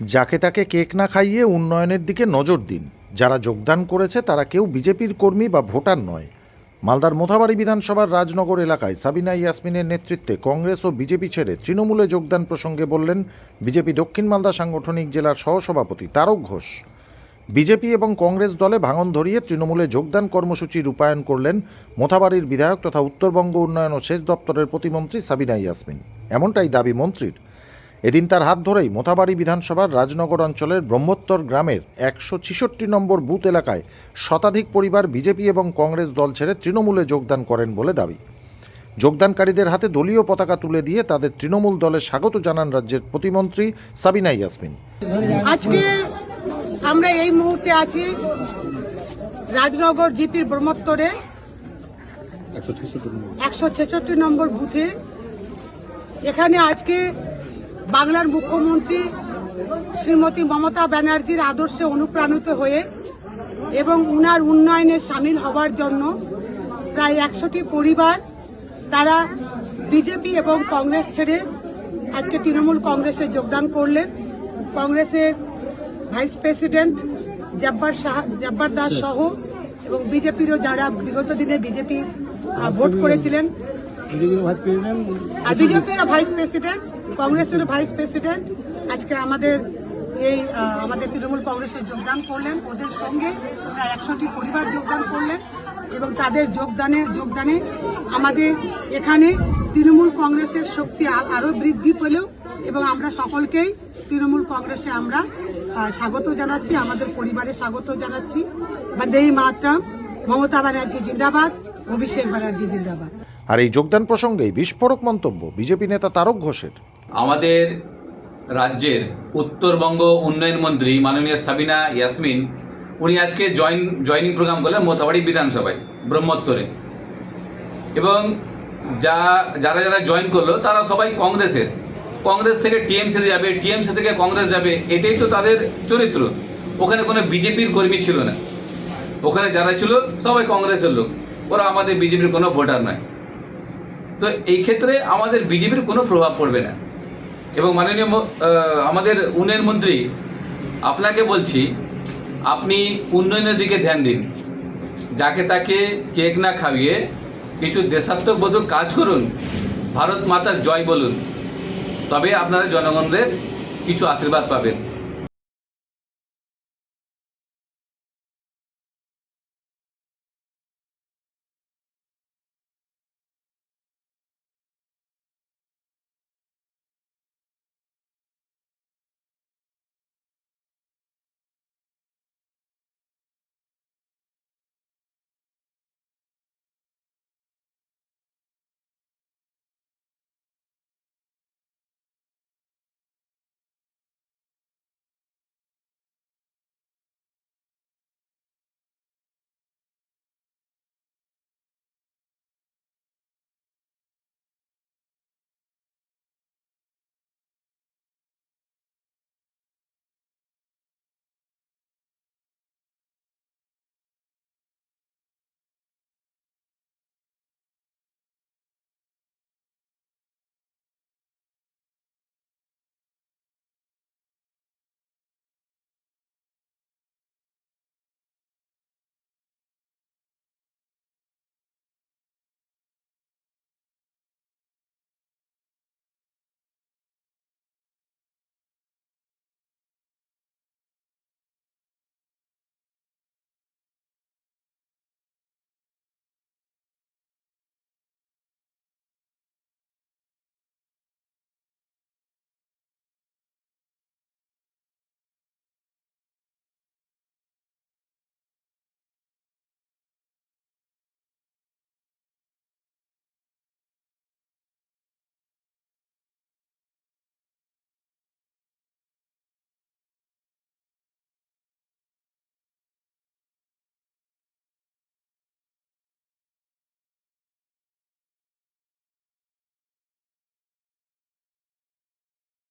যাকে তাকে কেক না খাইয়ে উন্নয়নের দিকে নজর দিন। যারা যোগদান করেছে, তারা কেউ বিজেপির কর্মী বা ভোটার নয়। মালদার মোথাবাড়ি বিধানসভার রাজনগর এলাকায় সাবিনা ইয়াসমিনের নেতৃত্বে কংগ্রেস ও বিজেপি ছেড়ে তৃণমূলে যোগদান প্রসঙ্গে বললেন বিজেপি দক্ষিণ মালদা সাংগঠনিক জেলার সহসভাপতি তারক ঘোষ। বিজেপি এবং কংগ্রেস দলে ভাঙন ধরিয়ে তৃণমূলে যোগদান কর্মসূচি রূপায়ণ করলেন মোথাবাড়ির বিধায়ক তথা উত্তরবঙ্গ উন্নয়ন ও সেচ দপ্তরের প্রতিমন্ত্রী সাবিনা ইয়াসমিন। এমনটাই দাবি মন্ত্রীর। এদিন তার হাত ধরেই মোথাবাড়ি বিধানসভার রাজনগর অঞ্চলের ব্রহ্মোত্তর গ্রামের একশো ছিষট্টি নম্বর বুথ এলাকায় শতাধিক পরিবার বিজেপি এবং কংগ্রেস দল ছেড়ে তৃণমূলে যোগদান করেন বলে দাবি। যোগদানকারীদের হাতে দলীয় পতাকা তুলে দিয়ে তাদের তৃণমূল দলে স্বাগত জানান রাজ্যের প্রতিমন্ত্রী সাবিনা ইয়াসমিন। আজকে আমরা এই মুহূর্তে আছি রাজনগর জিপির ব্রহ্মোত্তরে। একশো ছেষট্টি নম্বর। বুথে। এখানে আজকে বাংলার মুখ্যমন্ত্রী শ্রীমতী মমতা ব্যানার্জির আদর্শে অনুপ্রাণিত হয়ে এবং উনার উন্নয়নে সামিল হবার জন্য প্রায় একশোটি পরিবার তারা বিজেপি এবং কংগ্রেস ছেড়ে আজকে তৃণমূল কংগ্রেসে যোগদান করলেন। কংগ্রেসের ভাইস প্রেসিডেন্ট জব্বার শাহ জব্বার দাস সহ এবং বিজেপিরও যারা বিগত দিনে বিজেপি ভোট করেছিলেন। আর বিজেপির ভাইস প্রেসিডেন্ট কংগ্রেসের ভাইস প্রেসিডেন্ট আজকে আমাদের এই আমাদের তৃণমূল কংগ্রেসে যোগদান করলেন। ওদের সঙ্গে প্রায় একশোটি পরিবার যোগদান করলেন এবং তাদের যোগদানে যোগদানে আমাদের এখানে তৃণমূল কংগ্রেসের শক্তি আরও বৃদ্ধি পেলেও এবং আমরা সকলকেই তৃণমূল কংগ্রেসে আমরা স্বাগত জানাচ্ছি, আমাদের পরিবারে স্বাগত জানাচ্ছি। বন্দেই মাতরম। মমতা ব্যানার্জি জিন্দাবাদ, অভিষেক ব্যানার্জি জিন্দাবাদ। আর এই যোগদান প্রসঙ্গেই বিস্ফোরক মন্তব্য বিজেপি নেতা তারক ঘোষের। আমাদের রাজ্যের উত্তরবঙ্গ উন্নয়ন মন্ত্রী মাননীয় সাবিনা ইয়াসমিন, উনি আজকে জয়েন জয়নিং প্রোগ্রাম করলেন মোতাবাড়ি বিধানসভায়, ব্রহ্মোত্তরে। এবং যা, যারা যারা জয়েন করল, তারা সবাই কংগ্রেসের। কংগ্রেস থেকে টিএমসিতে যাবে, টিএমসি থেকে কংগ্রেস যাবে, এটাই তো তাদের চরিত্র। ওখানে কোনো বিজেপির কর্মী ছিল না। ওখানে যারা ছিল, সবাই কংগ্রেসের লোক। ওরা আমাদের বিজেপির কোনো ভোটার নয়। তো এই ক্ষেত্রে আমাদের বিজেপির কোনো প্রভাব পড়বে না। এবং মাননীয় আমাদের উন্নয়ন মন্ত্রী, আপনাকে বলছি, আপনি উন্নয়নের দিকে ধ্যান দিন। যাকে তাকে কেক না খাইয়ে কিছু দেশাত্মবোধক কাজ করুন, ভারত মাতার জয় বলুন। তবে আপনারা জনগণদের কিছু আশীর্বাদ পাবেন।